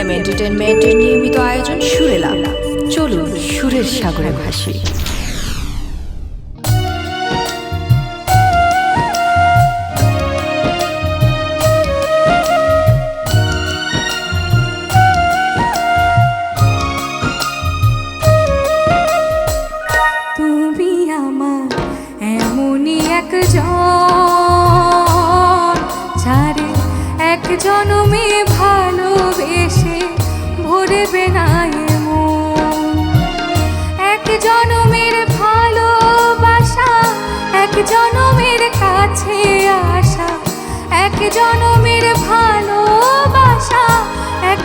M এন্টারটেনমেন্টের নিয়মিত আয়োজন সুরেলা। চলুন সুরের সাগরে ভাসি। একজন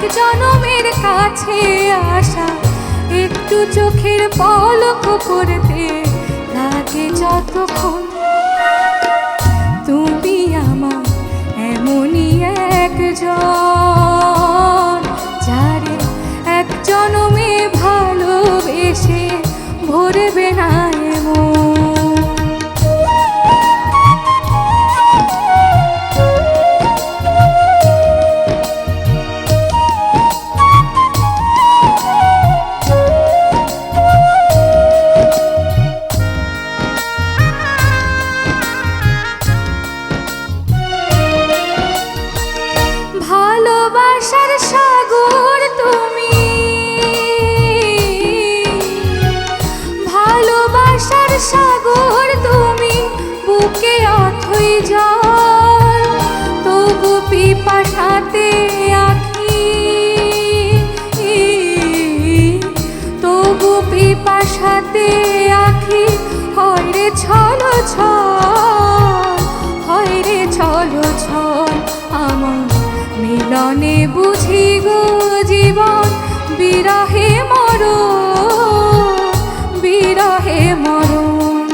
এক জনমের কাছে আসা একটু চোখের পলক পড়তে লাগে যতক্ষণ পিপাসাতে আখি, হয় রে ছল ছল, হয় রে ছল আমার মিলনে বুঝি গো জীবন, বিরহে মর, বিরহে মরণ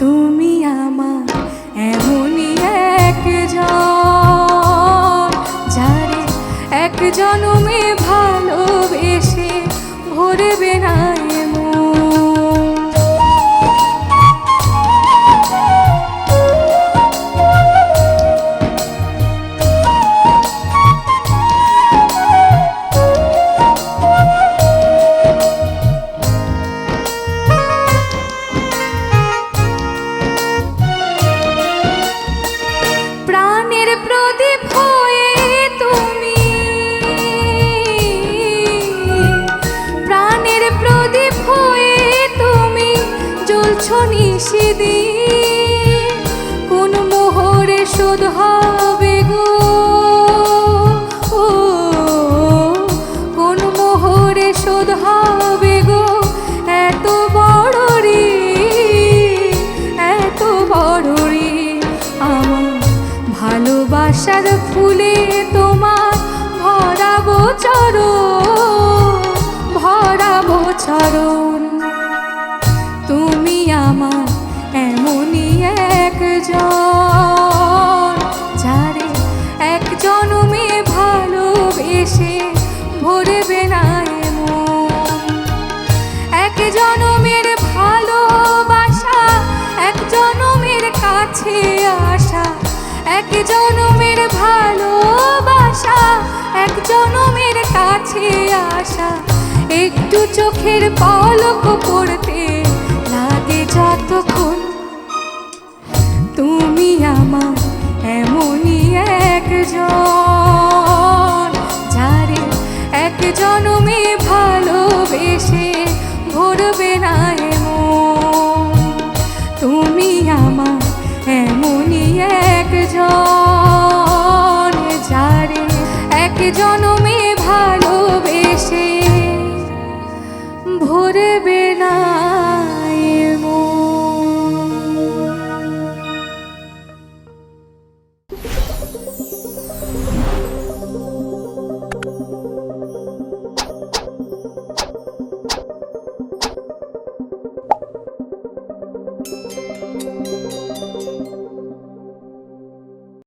তুমি আমার এমনই একজন, যারে এক জনমে ভালোবেসে ভরবে না নিষিদি কোন মোহরে শোধ হবে গো? কোন মোহরে শোধ হবে গো? এত বড় এত বড় আমার ভালোবাসার ফুলে তোমার ভরাবো চরণ ভরাবো চরণ। একজন যারে এক জনমে ভালোবেসে ভরবে না এক জনমের ভালোবাসা, এক জনমের কাছে আসা। এক জনমের ভালোবাসা, এক জনমের কাছে আসা। একটু চোখের পলক পড়তে ভরবে না এমন তুমি একজন